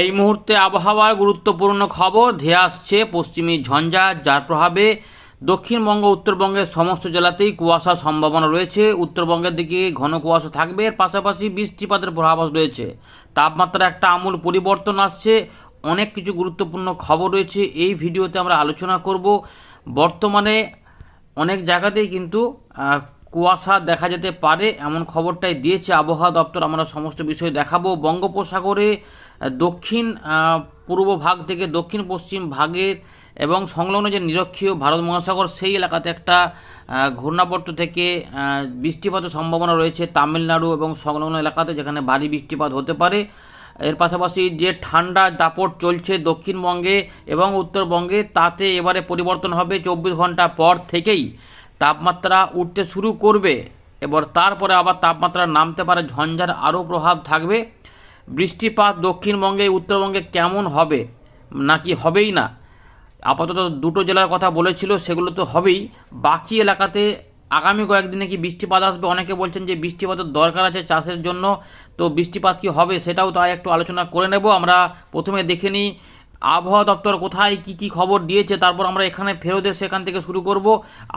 এই মুহূর্তে আবহাওয়ার গুরুত্বপূর্ণ খবর, ধেয়ে আসছে পশ্চিমী ঝঞ্ঝা, যার প্রভাবে দক্ষিণবঙ্গ, উত্তরবঙ্গের সমস্ত জেলাতেই কুয়াশার সম্ভাবনা রয়েছে। উত্তরবঙ্গের দিকে ঘন কুয়াশা থাকবে, এর পাশাপাশি বৃষ্টিপাতের প্রভাব রয়েছে। তাপমাত্রা একটা আমূল পরিবর্তন আসছে, অনেক কিছু গুরুত্বপূর্ণ খবর রয়েছে, এই ভিডিওতে আমরা আলোচনা করব। বর্তমানে অনেক জায়গাতেই কিন্তু কুয়াশা দেখা যেতে পারে, এমন খবরটাই দিয়েছে আবহাওয়া দপ্তর। আমরা সমস্ত বিষয় দেখাবো। বঙ্গোপসাগরে দক্ষিণ পূর্ব ভাগ থেকে দক্ষিণ পশ্চিম ভাগের এবং সংলগ্ন যে নিরক্ষীয় ভারত মহাসাগর, সেই এলাকাতে একটা ঘূর্ণাবর্ত থেকে বৃষ্টিপাতের সম্ভাবনা রয়েছে তামিলনাড়ু এবং সংলগ্ন এলাকাতে যেখানে ভারী বৃষ্টিপাত হতে পারে। এর পাশাপাশি যে ঠান্ডা দাপট চলছে দক্ষিণবঙ্গে এবং উত্তরবঙ্গে, তাতে এবারে পরিবর্তন হবে চব্বিশ ঘণ্টা পর থেকেই। তাপমাত্রা উঠতে শুরু করবে। এবার তারপরে আবার তাপমাত্রা নামতে পারে, ঝঞ্ঝার আরও প্রভাব থাকবে। বৃষ্টিপাত দক্ষিণবঙ্গে, উত্তরবঙ্গে কেমন হবে? নাকি হবেই না? আপাতত দুটো জেলার কথা বলেছিল, সেগুলো তো হবেই। বাকি এলাকাতে আগামী কয়েকদিনে কি বৃষ্টিপাত আসবে? অনেকে বলছেন যে বৃষ্টিপাতের দরকার আছে চাষের জন্য। তো বৃষ্টিপাত কি হবে সেটাও তাই একটু আলোচনা করে নেব। আমরা প্রথমে দেখে নিই, আবহাওয়া দপ্তর কোথায় কি কি খবর দিয়েছে, তারপর আমরা এখানে ফেরত সেখান থেকে শুরু করব।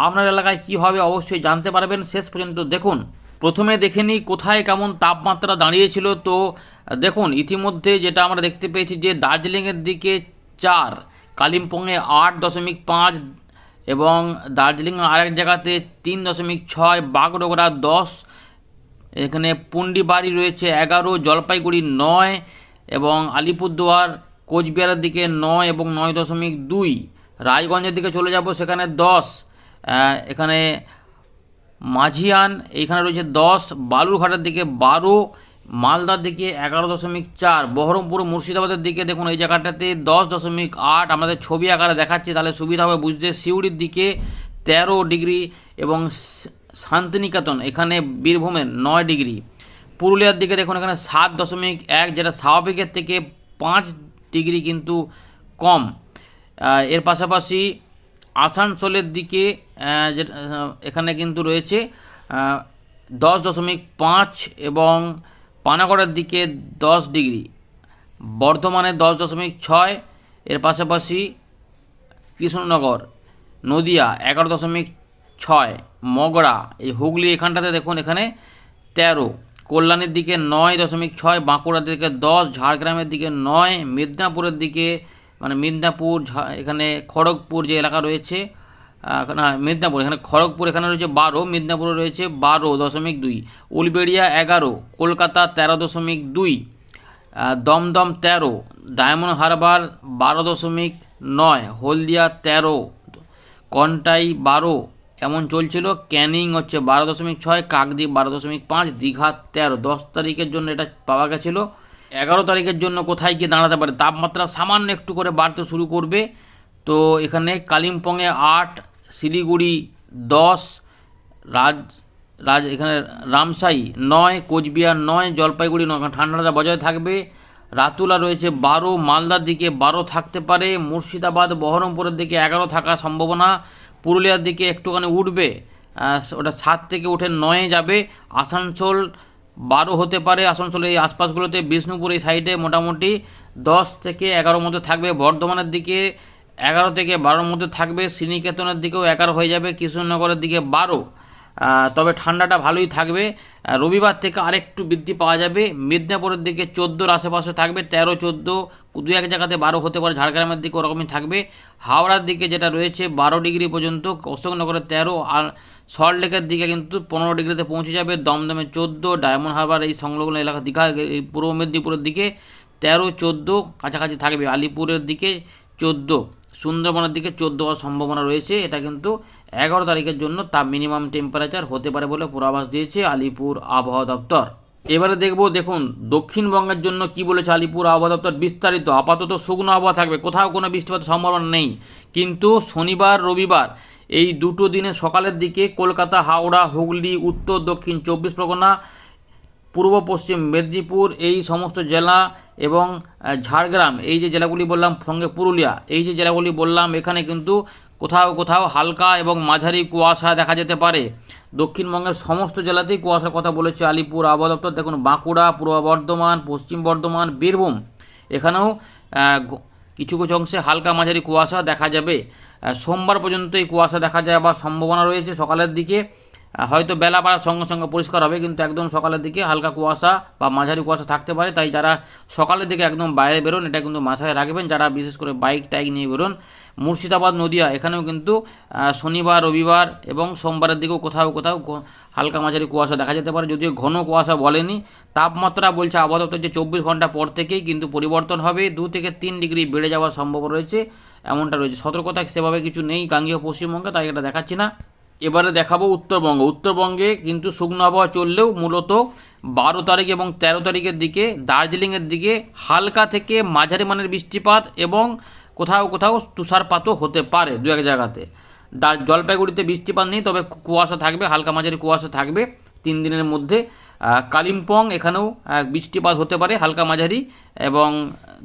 আপনার এলাকায় কি হবে অবশ্যই জানতে পারবেন। শেষ পর্যন্ত দেখুন। প্রথমে দেখে নিই কোথায় কেমন তাপমাত্রা দাঁড়িয়েছিল। তো, দেখুন, ইতিমধ্যে যেটা আমরা দেখতে পেয়েছি যে দার্জিলিংয়ের দিকে চার, কালিম্পংয়ে আট দশমিক পাঁচ এবং দার্জিলিং আরেক জায়গাতে তিন দশমিক ছয়, বাগডোগরা দশ, এখানে পুন্ডিবাড়ি রয়েছে এগারো, জলপাইগুড়ি নয় এবং আলিপুরদুয়ার কোচবিহারের দিকে নয় এবং নয় দশমিক দুই। রায়গঞ্জের দিকে চলে যাব, সেখানে দশ। এখানে মাঝিয়ান, এইখানে রয়েছে দশ, বালুরঘাটের দিকে বারো, মালদার দিকে এগারো দশমিক চার, বহরমপুর, মুর্শিদাবাদের দিকে দেখুন এই জায়গাটাতে দশ দশমিক আট, আমাদের ছবি আকারে দেখাচ্ছি, তাহলে সুবিধা হবে বুঝতে, সিউড়ির দিকে তেরো ডিগ্রি এবং শান্তিনিকেতন, এখানে বীরভূমে নয় ডিগ্রি। পুরুলিয়ার দিকে দেখুন এখানে সাত দশমিক এক, যেটা স্বাভাবিকের থেকে পাঁচ ডিগ্রি কিন্তু কম। এর পাশাপাশি আসানসোলের দিকে এখানে কিন্তু রয়েছে দশ দশমিক পাঁচ এবং পানাগড়ের দিকে দশ ডিগ্রি। বর্ধমানে দশ দশমিক ছয়, এর পাশাপাশি কৃষ্ণনগর, নদিয়া এগারো দশমিক ছয় মগড়া এই হুগলি এখানটাতে দেখুন এখানে তেরো, কল্যাণীর দিকে নয় দশমিক ছয়, বাঁকুড়ার দিকে দশ, ঝাড়গ্রামের দিকে নয়, মেদিনীপুরের দিকে মানে মেদিনীপুর এখানে খড়গপুর যে এলাকা রয়েছে না, মেদিনীপুর, এখানে খড়গপুর, এখানে রয়েছে বারো, মেদিনীপুরে রয়েছে বারো দশমিক দুই, উলবেড়িয়া এগারো, কলকাতা তেরো দশমিক দুই দমদম তেরো, ডায়মন্ড হারবার বারো দশমিক নয়, হলদিয়া তেরো, কন্টাই বারো, এমন চলছিল, ক্যানিং হচ্ছে বারো দশমিক ছয়, কাকদ্বীপ বারো দশমিক পাঁচ, দীঘা তেরো, দশ তারিখের জন্য এটা পাওয়া গেছিল। এগারো তারিখের জন্য কোথায় গিয়ে দাঁড়াতে পারে? তাপমাত্রা সামান্য একটু করে বাড়তে শুরু করবে। তো এখানে কালিম্পংয়ে আট, শিলিগুড়ি দশ, রাজ রাজ, এখানে রামসাই নয়, কোচবিহার নয়, জলপাইগুড়ি নয়। ঠান্ডাটা বজায় থাকবে। রাতুলা রয়েছে বারো, মালদার দিকে বারো থাকতে পারে। মুর্শিদাবাদ, বহরমপুরের দিকে এগারো থাকার সম্ভাবনা। পুরুলিয়ার দিকে একটুখানি উঠবে। ওটা সাত থেকে উঠে নয়ে যাবে। আসানসোল বারো হতে পারে আসানসোলের এই আশপাশগুলোতে, বিষ্ণুপুর এই সাইডে মোটামুটি দশ থেকে এগারোর মধ্যে থাকবে। বর্ধমানের দিকে এগারো থেকে বারোর মধ্যে থাকবে, শ্রীনিকেতনের দিকেও এগারো হয়ে যাবে, কৃষ্ণনগরের দিকে বারো। তবে ঠান্ডাটা ভালোই থাকবে। রবিবার থেকে আরেকটু বৃদ্ধি পাওয়া যাবে। মেদিনীপুরের দিকে চোদ্দোর আশেপাশে থাকবে, তেরো, চোদ্দ, দু এক জায়গাতে বারো হতে পারে, ঝাড়গ্রামের দিকে ওরকমই থাকবে। হাওড়ার দিকে যেটা রয়েছে, বারো ডিগ্রি পর্যন্ত, অশোকনগরে তেরো, আর সল্টলেকের দিকে কিন্তু পনেরো ডিগ্রিতে পৌঁছে যাবে। দমদমে চোদ্দ, ডায়মন্ড হারবার এই সংলগ্ন এলাকা দীঘা, এই পূর্ব মেদিনীপুরের দিকে তেরো, চোদ্দ, কাছাকাছি থাকবে। আলিপুরের দিকে চোদ্দ, সুন্দরবনের দিকে চোদ্দ হওয়ার সম্ভাবনা রয়েছে। এটা কিন্তু এগারো তারিখের জন্য তাপ মিনিমাম টেম্পারেচার হতে পারে বলে পূর্বাভাস দিয়েছে আলিপুর আবহাওয়া দপ্তর। এবারে দেখব, দেখুন, দক্ষিণবঙ্গের জন্য কি বলেছে আলিপুর আবহাওয়া দপ্তর বিস্তারিত। আপাতত শুকনো আবহাওয়া থাকবে, কোথাও কোনো বৃষ্টিপাতের সম্ভাবনা নেই। কিন্তু শনিবার, রবিবার, এই দুটো দিনে সকালের দিকে কলকাতা, হাওড়া, হুগলি, উত্তর, দক্ষিণ চব্বিশ পরগনা, পূর্ব পশ্চিম মেদিনীপুর, এই সমস্ত জেলা এবং ঝাড়গ্রাম, এই যে জেলাগুলি বললাম সঙ্গে পুরুলিয়া, এই যে জেলাগুলি বললাম, এখানে কিন্তু কোথাও কোথাও হালকা এবং মাঝারি কুয়াশা দেখা যেতে পারে। দক্ষিণবঙ্গের সমস্ত জেলাতেই কুয়াশার কথা বলেছে আলিপুর আবহাওয়া দপ্তর। দেখুন, বাঁকুড়া, পূর্ব বর্ধমান, পশ্চিম বর্ধমান, বীরভূম। এখানেও কিছু কিছু অংশে হালকা মাঝারি কুয়াশা দেখা যাবে। সোমবার পর্যন্ত এই কুয়াশা দেখা যাওয়ার সম্ভাবনা রয়েছে সকালের দিকে। হয়তো বেলা বাড়ার সঙ্গে সঙ্গে পরিষ্কার হবে, কিন্তু একদম সকালের দিকে হালকা কুয়াশা বা মাঝারি কুয়াশা থাকতে পারে। তাই যারা সকালের দিকে একদম বাইরে বেরোন, এটা কিন্তু মাথায় রাখবেন। যারা বিশেষ করে বাইক, টাইক নিয়ে বেরোন মুর্শিদাবাদ, নদিয়া। এখানেও কিন্তু শনিবার, রবিবার এবং সোমবারের দিকেও কোথাও কোথাও হালকা মাঝারি কুয়াশা দেখা যেতে পারে। যদিও ঘন কুয়াশা বলেনি, তাপমাত্রা বলছে আবহাওয়া যে চব্বিশ ঘণ্টা পর থেকেই কিন্তু পরিবর্তন হবে। দু থেকে তিন ডিগ্রি বেড়ে যাওয়ার সম্ভাবনা রয়েছে, এমনটা রয়েছে। সতর্কতা সেভাবে কিছু নেই গাঙ্গীয় পশ্চিমবঙ্গে, তাই এটা দেখাচ্ছি না। এবারে দেখাবো উত্তরবঙ্গ। উত্তরবঙ্গে কিন্তু শুকনো আবহাওয়া চললেও মূলত বারো তারিখ এবং তেরো তারিখের দিকে, দার্জিলিংয়ের দিকে হালকা থেকে মাঝারি মানের বৃষ্টিপাত এবং কোথাও কোথাও তুষারপাতও হতে পারে দু এক জায়গাতে। জলপাইগুড়িতে বৃষ্টিপাত নেই, তবে কুয়াশা থাকবে, হালকা মাঝারি কুয়াশা থাকবে। তিন দিনের মধ্যে কালিম্পং এখানেও বৃষ্টিপাত হতে পারে, হালকা মাঝারি, এবং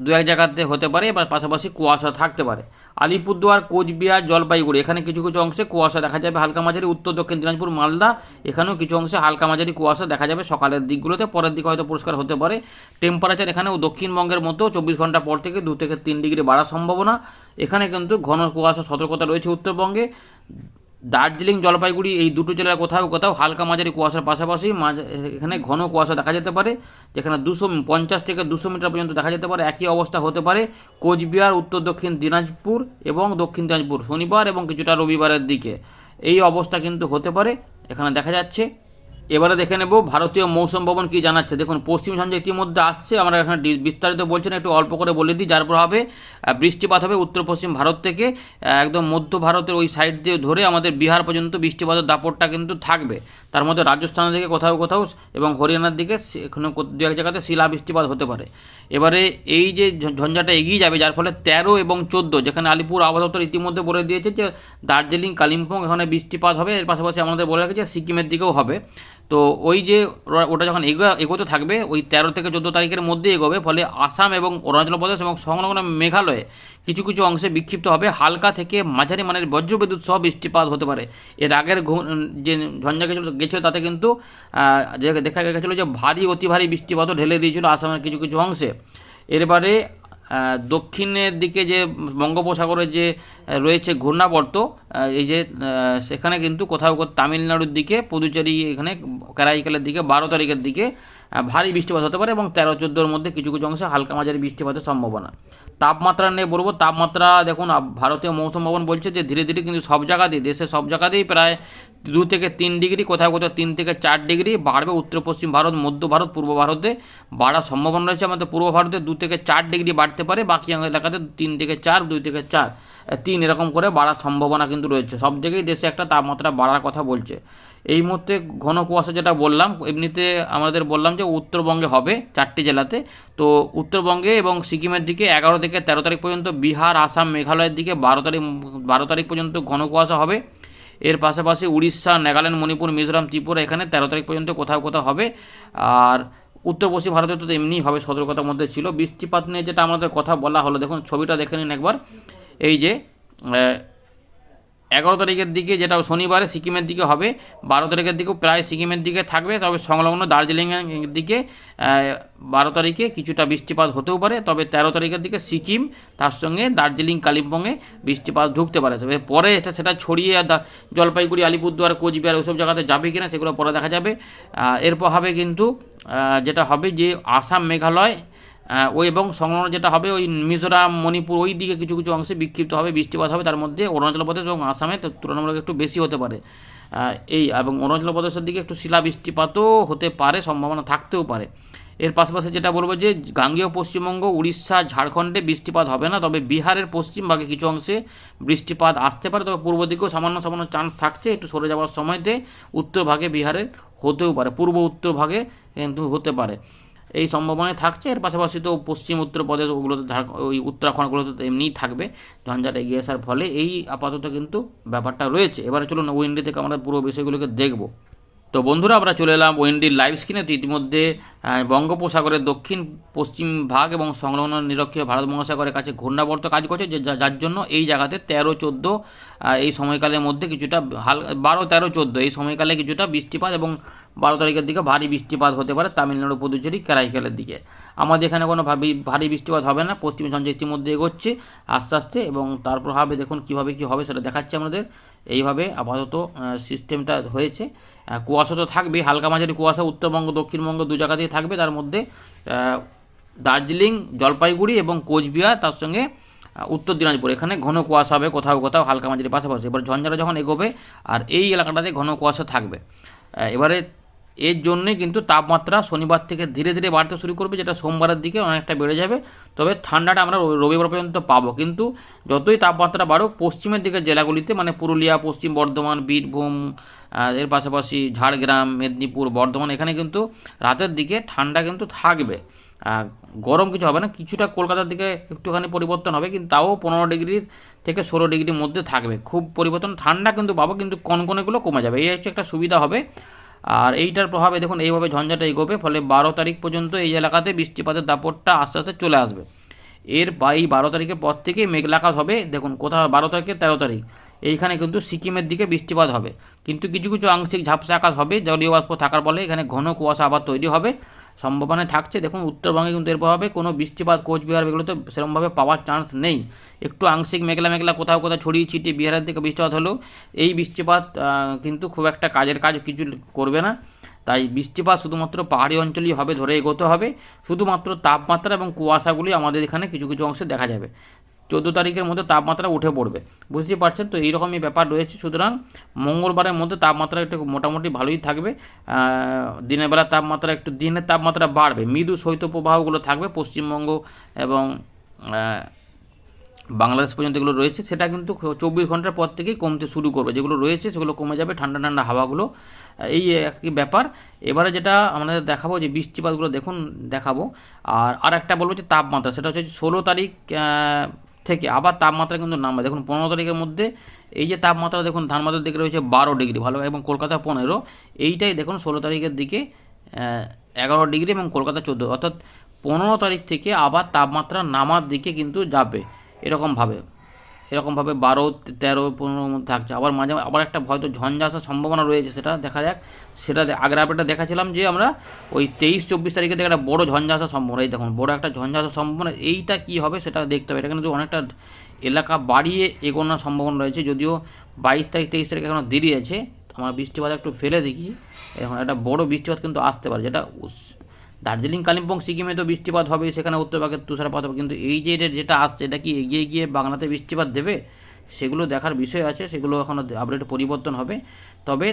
দু এক জায়গাতে হতে পারে এবার পাশাপাশি কুয়াশা থাকতে পারে। আলিপুরদুয়ার, কোচবিহার, জলপাইগুড়ি, এখানে কিছু কিছু অংশে কুয়াশা দেখা যাবে, হালকা মাঝারি, উত্তর দক্ষিণ দিনাজপুর, মালদা, এখানেও কিছু অংশে হালকা মাঝারি কুয়াশা দেখা যাবে সকালের দিকগুলোতে, পরের দিকে হয়তো পরিষ্কার হতে পারে। টেম্পারেচার এখানেও দক্ষিণবঙ্গের মতো চব্বিশ ঘণ্টা পর থেকে দু থেকে তিন ডিগ্রি বাড়ার সম্ভাবনা। এখানে কিন্তু ঘন কুয়াশা সতর্কতা রয়েছে উত্তরবঙ্গে। দার্জিলিং জলপাইগুড়ি, এই দুটো জেলার কোথাও কোথাও হালকা মাঝারি কুয়াশার পাশাপাশি এখানে ঘন কুয়াশা দেখা যেতে পারে, যেখানে দুশো পঞ্চাশ থেকে দুশো মিটার পর্যন্ত দেখা যেতে পারে। একই অবস্থা হতে পারে কোচবিহার, উত্তর দক্ষিণ দিনাজপুর এবং দক্ষিণ দিনাজপুর। শনিবার এবং কিছুটা রবিবারের দিকে। এই অবস্থা কিন্তু হতে পারে। এখানে দেখা যাচ্ছে এবারে দেখে নেব, ভারতীয় মৌসুম ভবন কি জানাচ্ছে। দেখুন, পশ্চিম ঝঞ্ঝা ইতিমধ্যে আসছে, আমরা এখানে বিস্তারিত বলছেন একটু অল্প করে বলে দিই, যার প্রভাবে বৃষ্টিপাত হবে উত্তর পশ্চিম ভারত থেকে একদম মধ্য ভারতের ওই সাইড দিয়ে ধরে আমাদের বিহার পর্যন্ত বৃষ্টিপাতের দাপটটা কিন্তু থাকবে। তার মধ্যে রাজস্থান থেকে কোথাও কোথাও এবং হরিয়ানার দিকে এখানে দু এক জায়গাতে শিলা বৃষ্টিপাত হতে পারে। এবারে এই যে ঝঞ্ঝাটা এগিয়ে যাবে, যার ফলে তেরো এবং চোদ্দ, যেখানে আলিপুর আবহাওয়া দপ্তর ইতিমধ্যে বলে দিয়েছে যে, দার্জিলিং, কালিম্পং, এখানে বৃষ্টিপাত হবে। এর পাশাপাশি আমাদের বলে রেখেছে, সিকিমের দিকেও হবে। তো ওই যে ওটা যখন এগো এগোতে থাকবে, ওই তেরো থেকে চোদ্দ তারিখের মধ্যে এগোবে, ফলে আসাম এবং অরুণাচল প্রদেশ এবং সংলগ্ন মেঘালয়ে কিছু কিছু অংশে বিক্ষিপ্ত হবে। হালকা থেকে মাঝারি মানের বজ্রবিদ্যুৎ সহ বৃষ্টিপাত হতে পারে। এর আগের যে ঝঞ্ঝা গেছিল, গেছিল তাতে কিন্তু দেখা গেছিল যে ভারী, অতি ভারী বৃষ্টিপাতও ঢেলে দিয়েছিল আসামের কিছু কিছু অংশে। এরবারে দক্ষিণের দিকে যে বঙ্গোপসাগরে যে রয়েছে ঘূর্ণাবর্ত এই যে সেখানে কিন্তু কোথাও কোথাও তামিলনাড়ুর দিকে, পুদুচেরি এখানে, কেরাইকালের দিকে, বারো তারিখের দিকে ভারী বৃষ্টিপাত হতে পারে এবং তেরো, চোদ্দোর মধ্যে কিছু কিছু অংশে হালকা মাঝারি বৃষ্টিপাতের সম্ভাবনা। তাপমাত্রা নিয়ে বলব, তাপমাত্রা দেখুন ভারতীয় মৌসুম ভবন বলছে যে ধীরে ধীরে কিন্তু সব জায়গাতেই, দেশের সব জায়গাতেই প্রায় দু থেকে তিন ডিগ্রি, কোথাও কোথাও তিন থেকে চার ডিগ্রি বাড়বে উত্তর পশ্চিম ভারত, মধ্য ভারত, পূর্ব ভারতে। বাড়ার সম্ভাবনা রয়েছে আমাদের পূর্ব ভারতে, দু থেকে চার ডিগ্রি বাড়তে পারে, বাকি এলাকাতে তিন থেকে চার, দুই থেকে চার। তিন এরকম করে বাড়ার সম্ভাবনা কিন্তু রয়েছে। সব জায়গায় দেশে একটা তাপমাত্রা বাড়ার কথা বলছে। এই মুহূর্তে ঘন কুয়াশা যেটা বললাম, এমনিতে আমাদের বললাম যে উত্তরবঙ্গে হবে চারটি জেলাতে। তো উত্তরবঙ্গে এবং সিকিমের দিকে এগারো থেকে তেরো তারিখ পর্যন্ত বিহার, আসাম, মেঘালয়ের দিকে বারো তারিখ বারো তারিখ পর্যন্ত ঘন কুয়াশা হবে। এর পাশাপাশি উড়িষ্যা, নাগাল্যান্ড, মণিপুর, মিজোরাম, ত্রিপুরা এখানে তেরো তারিখ পর্যন্ত কোথাও কোথাও হবে। আর উত্তর পশ্চিম ভারতে তো এমনিভাবে সতর্কতার মধ্যে ছিল। বৃষ্টিপাত নিয়ে যেটা আমাদের কথা বলা হলো, দেখুন ছবিটা দেখে নিন একবার। এই যে এগারো তারিখের দিকে যেটা শনিবারে সিকিমের দিকে হবে, বারো তারিখের দিকেও প্রায় সিকিমের দিকে থাকবে, তবে সংলগ্ন দার্জিলিংয়ের দিকে বারো তারিখে কিছুটা বৃষ্টিপাত হতেও পারে, তবে তেরো তারিখের দিকে সিকিম, তার সঙ্গে দার্জিলিং, কালিম্পংয়ে বৃষ্টিপাত ঢুকতে পারে। তবে পরে এটা সেটা ছড়িয়ে জলপাইগুড়ি, আলিপুরদুয়ার, কোচবিহার ওইসব জায়গাতে যাবে কিনা সেগুলো পরে দেখা যাবে। এরপর হবে কিন্তু যেটা হবে যে আসাম মেঘালয় ওই এবং সংলগ্ন যেটা হবে, ওই মিজোরাম, মণিপুর, ওই দিকে কিছু কিছু অংশে বিক্ষিপ্ত হবে, বৃষ্টিপাত হবে। তার মধ্যে অরুণাচল প্রদেশ এবং আসামে তুলনামূলক একটু বেশি হতে পারে। এই এবং অরুণাচল প্রদেশের দিকে একটু শিলা বৃষ্টিপাতও হতে পারে, সম্ভাবনা থাকতেও পারে। এর পাশাপাশি যেটা বলব যে, গাঙ্গেয় পশ্চিমবঙ্গ, উড়িষ্যা, ঝাড়খণ্ডে বৃষ্টিপাত হবে না, তবে বিহারের পশ্চিম ভাগে কিছু অংশে বৃষ্টিপাত আসতে পারে। তবে পূর্ব দিকেও সামান্য সামান্য চান্স থাকছে, একটু সরে যাওয়ার সময়তে উত্তর ভাগে বিহারের হতেও পারে, পূর্ব উত্তর ভাগে কিন্তু হতে পারে। এই সম্ভাবনায় থাকছে। এর পাশাপাশি তো পশ্চিম উত্তরপ্রদেশ ওগুলোতে ওই উত্তরাখণ্ডগুলোতে তো এমনিই থাকবে। ঝঞ্ঝাট এগিয়ে আসার ফলে এই আপাতত কিন্তু ব্যাপারটা রয়েছে। এবারে চলুন উইন্ডি থেকে আমরা পুরো বিষয়গুলোকে দেখব। তো বন্ধুরা, আমরা চলে এলাম ওয়েন্ডির লাইভ স্ক্রিনে। তো ইতিমধ্যে বঙ্গোপসাগরের দক্ষিণ, পশ্চিম ভাগ এবং সংলগ্ন নিরক্ষীয় ভারত মহাসাগরের কাছে ঘূর্ণাবর্ত কাজ করছে, যে যার জন্য এই জায়গাতে তেরো, চোদ্দ এই সময়কালের মধ্যে কিছুটা হাল, বারো, তেরো, চোদ্দ, এই সময়কালে কিছুটা বৃষ্টিপাত এবং বারো তারিখের দিকে ভারী বৃষ্টিপাত হতে পারে তামিলনাড়ু, পুদুচেরি, কারাইকালের দিকে। আমাদের এখানে কোনো ভারী বৃষ্টিপাত হবে না। পশ্চিমী ঝঞ্ঝা ইতিমধ্যে এগোচ্ছে আস্তে আস্তে এবং তার প্রভাবে দেখুন কীভাবে কী হবে সেটা দেখাচ্ছে আমাদের। এইভাবে আপাতত সিস্টেমটা হয়েছে। কুয়াশা তো থাকবে, হালকা মাঝারি কুয়াশা, উত্তরবঙ্গ, দক্ষিণবঙ্গ দু জায়গাতেই থাকবে। তার মধ্যে দার্জিলিং, জলপাইগুড়ি এবং কোচবিহার, তার সঙ্গে উত্তর দিনাজপুর। এখানে ঘন কুয়াশা হবে, কোথাও কোথাও হালকা মাঝারি পাশাপাশি। এবার ঝঞ্ঝাটা যখন এগোবে, আর এই এলাকাটাতে ঘন কুয়াশা থাকবে। এবারে এর জন্যই কিন্তু তাপমাত্রা শনিবার থেকে ধীরে ধীরে বাড়তে শুরু করবে, যেটা সোমবারের দিকে অনেকটা বেড়ে যাবে। তবে ঠান্ডাটা আমরা রবি- রবিবার পর্যন্ত পাবো। কিন্তু যতই তাপমাত্রা বাড়ুক, পশ্চিমের দিকের জেলাগুলিতে মানে পুরুলিয়া, পশ্চিম বর্ধমান, বীরভূম এর পাশাপাশি ঝাড়গ্রাম, মেদিনীপুর, বর্ধমান, এখানে কিন্তু রাতের দিকে ঠান্ডা কিন্তু থাকবে। গরম কিছু হবে না, কিছুটা কলকাতার দিকে একটুখানি পরিবর্তন হবে, কিন্তু তাও পনেরো ডিগ্রির থেকে ষোলো ডিগ্রির মধ্যে থাকবে। খুব পরিবর্তন, ঠান্ডা কিন্তু পাবো, কিন্তু কনকনেগুলো কমে যাবে। এই হচ্ছে একটা সুবিধা হবে। আর এইটার প্রভাবে দেখুন, এইভাবে ঝঞ্ঝাটা এগোবে, ফলে বারো তারিখ পর্যন্ত এই এলাকাতে বৃষ্টিপাতের দাপটটা আস্তে আস্তে চলে আসবে। এর এই বারো তারিখের পর থেকেই মেঘলাকাশ হবে, দেখুন কোথাও বারো তারিখে তেরো তারিখ। এইখানে কিন্তু সিকিমের দিকে বৃষ্টিপাত হবে। কিন্তু কিছু কিছু আংশিক ঝাপসা আকাশ হবে, জলীয় বাষ্প থাকার ফলে এখানে ঘন কুয়াশা আবার তৈরি হবে। সম্ভাবনা থাকছে, দেখুন উত্তরবঙ্গে কিন্তু এর প্রভাবে কোনো বৃষ্টিপাত কোচবিহার, এগুলোতে সেরকমভাবে পাওয়ার চান্স নেই। একটু আংশিক মেঘলা মেঘলা কোথাও কোথাও ছড়িয়ে ছিটিয়ে বিহারের দিকে বৃষ্টিপাত হলেও এই বৃষ্টিপাত কিন্তু খুব একটা কাজের কাজ কিছু করবে না। তাই বৃষ্টিপাত শুধুমাত্র পাহাড়ি অঞ্চলেই হবে, ধরে এগোতে হবে। শুধুমাত্র তাপমাত্রা এবং কুয়াশাগুলি আমাদের এখানে কিছু কিছু অংশে দেখা যাবে। চোদ্দ তারিখের মধ্যে তাপমাত্রা উঠে পড়বে। বুঝতেই পারছেন তো, এইরকমই ব্যাপার রয়েছে। সুতরাং মঙ্গলবারের মধ্যে তাপমাত্রা একটু মোটামুটি ভালোই থাকবে। দিনের বেলা তাপমাত্রা একটু, দিনের তাপমাত্রা বাড়বে। মৃদু শৈত্যপ্রবাহগুলো থাকবে পশ্চিমবঙ্গ এবং বাংলাদেশ পর্যন্ত এগুলো রয়েছে, সেটা কিন্তু চব্বিশ ঘণ্টার পর থেকেই কমতে শুরু করবে। যেগুলো রয়েছে, সেগুলো কমে যাবে, ঠান্ডা ঠান্ডা হাওয়াগুলো। এই একটি ব্যাপার। এবারে যেটা আমাদের দেখাবো, যে বৃষ্টিপাতগুলো দেখুন, দেখাবো। আর আর একটা বলব যে তাপমাত্রা, সেটা হচ্ছে ষোলো তারিখ থেকে আবার তাপমাত্রা কিন্তু নামবে। দেখুন, পনেরো তারিখের মধ্যে এই যে তাপমাত্রা, দেখুন ধানবাদের দিকে রয়েছে বারো ডিগ্রি, ভালো, এবং কলকাতা পনেরো। এইটাই দেখুন, ষোলো তারিখের দিকে এগারো ডিগ্রি এবং কলকাতা চোদ্দ। অর্থাৎ পনেরো তারিখ থেকে আবার তাপমাত্রা নামার দিকে কিন্তু যাবে। এরকমভাবে এরকমভাবে বারো, তেরো পনেরোর মধ্যে থাকছে। আবার মাঝে, আবার একটা হয়তো ঝঞ্ঝা আসার সম্ভাবনা রয়েছে, সেটা দেখা যাক। সেটা আগের আপডেটটা দেখাছিলাম যে আমরা ওই তেইশ, চব্বিশ তারিখে থেকে একটা বড়ো ঝঞ্ঝা আসার সম্ভাবনা, এই দেখুন, বড়ো একটা ঝঞ্ঝা আসার সম্ভাবনা, এইটা কী হবে সেটা দেখতে হবে। এটা কিন্তু অনেকটা এলাকা বাড়িয়ে এগোনোর সম্ভাবনা রয়েছে, যদিও বাইশ তারিখ, তেইশ তারিখ এখনও দেরি আছে। আমরা বৃষ্টিপাত একটু ফেলে দেখি। এখন একটা বড় বৃষ্টিপাত কিন্তু আসতে পারে, যেটা দার্জিলিং, কালিম্পং, সিকিমে তো বৃষ্টিপাত হবে সেখানে উত্তরভাগের তুষারপাত হবে। কিন্তু এই যে যেটা আসছে, এটা কি এগিয়ে গিয়ে বাংলাতে বৃষ্টিপাত দেবে? সেগুলো দেখার বিষয় আছে, সেগুলো এখনও আপডেট পরিবর্তন হবে। তবে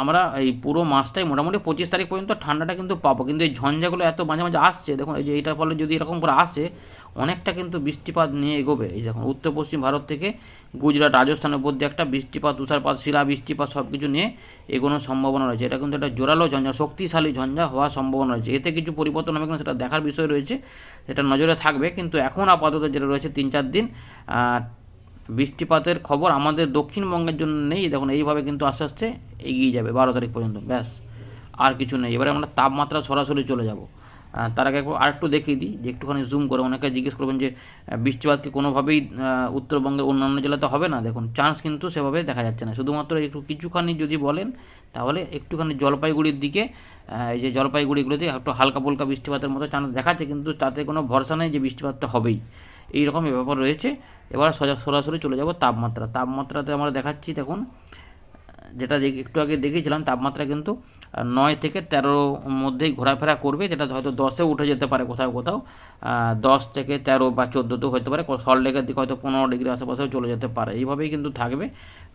আমরা এই পুরো মাসটাই মোটামুটি পঁচিশ তারিখ পর্যন্ত ঠান্ডাটা কিন্তু পাবো। কিন্তু এই ঝঞ্ঝাগুলো এত মাঝে মাঝে আসছে, দেখুন, এই যে এইটার ফলে যদি এরকম করে আসে অনেকটা কিন্তু বৃষ্টিপাত নিয়ে এগোবে। এই দেখুন উত্তর পশ্চিম ভারত থেকে গুজরাট, রাজস্থানের উপর দিয়ে একটা বৃষ্টিপাত, তুষারপাত শিলা বৃষ্টিপাত সব কিছু নিয়ে এগোনোর সম্ভাবনা রয়েছে। এটা কিন্তু একটা জোরালো ঝঞ্ঝা, শক্তিশালী ঝঞ্ঝা হওয়ার সম্ভাবনা রয়েছে। এতে কিছু পরিবর্তন হবে কিনা সেটা দেখার বিষয় রয়েছে, সেটা নজরে থাকবে। কিন্তু এখন আপাতত যেটা রয়েছে তিন চার দিন বৃষ্টিপাতের খবর আমাদের দক্ষিণবঙ্গের জন্য নেই। দেখুন, এইভাবে কিন্তু আস্তে আস্তে এগিয়ে যাবে বারো তারিখ পর্যন্ত। ব্যাস, আর কিছু নেই। এবারে আমরা তাপমাত্রা সরাসরি চলে যাব। তার আগে একবার আরেকটু দেখিয়ে দিই যে একটুখানি জুম করে অনেকে জিজ্ঞেস করবেন যে আহ, বৃষ্টিপাত কি কোনোভাবেই উত্তরবঙ্গের অন্যান্য জেলাতে হবে না। দেখুন চান্স কিন্তু সেভাবে দেখা যাচ্ছে না। শুধুমাত্র একটু কিছুখানি যদি বলেন তাহলে একটুখানি জলপাইগুড়ির দিকে এই যে জলপাইগুড়িগুলোতে একটু হালকা ফুলকা বৃষ্টিপাতের মতো চান্স দেখাচ্ছে কিন্তু তাতে কোনো ভরসা নেই যে বৃষ্টিপাতটা হবেই। এই রকম ব্যাপার রয়েছে। এবার সোজা সরাসরি চলে যাব তাপমাত্রা। তাপমাত্রাতে আমরা দেখাচ্ছি দেখুন যেটা একটু আগে দেখেছিলাম তাপমাত্রা কিন্তু নয় থেকে তেরোর মধ্যেই ঘোরাফেরা করবে, যেটা হয়তো দশে উঠে যেতে পারে কোথাও কোথাও। দশ থেকে তেরো বা চোদ্দোতেও হতে পারে সল্টলেকের দিকে হয়তো পনেরো ডিগ্রি আশেপাশেও চলে যেতে পারে। এইভাবেই কিন্তু থাকবে।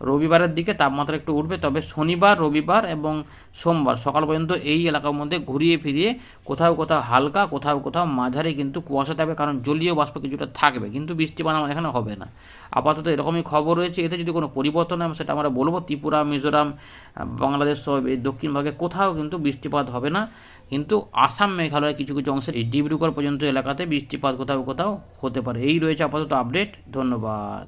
রবিবারের দিকে তাপমাত্রা একটু উঠবে, তবে শনিবার, রবিবার এবং সোমবার সকাল পর্যন্ত এই এলাকার মধ্যে ঘুরিয়ে ফিরিয়ে কোথাও কোথাও হালকা, কোথাও কোথাও মাঝারি কিন্তু কুয়াশা থাকবে, কারণ জলীয় বাষ্প কিছুটা থাকবে, কিন্তু বৃষ্টিপাত আমার এখানে হবে না। আপাতত এরকমই খবর রয়েছে। এতে যদি কোনো পরিবর্তন হয়, সেটা আমরা বলব। ত্রিপুরা, মিজোরাম, বাংলাদেশ সহ এই দক্ষিণ ভাগে কোথাও কিন্তু বৃষ্টিপাত হবে না। কিন্তু আসাম মেঘালয়ের কিছু কিছু অংশের ডিব্রুগড় পর্যন্ত এলাকাতে বৃষ্টিপাত কোথাও কোথাও হতে পারে। এই রয়েছে আপাতত আপডেট। ধন্যবাদ।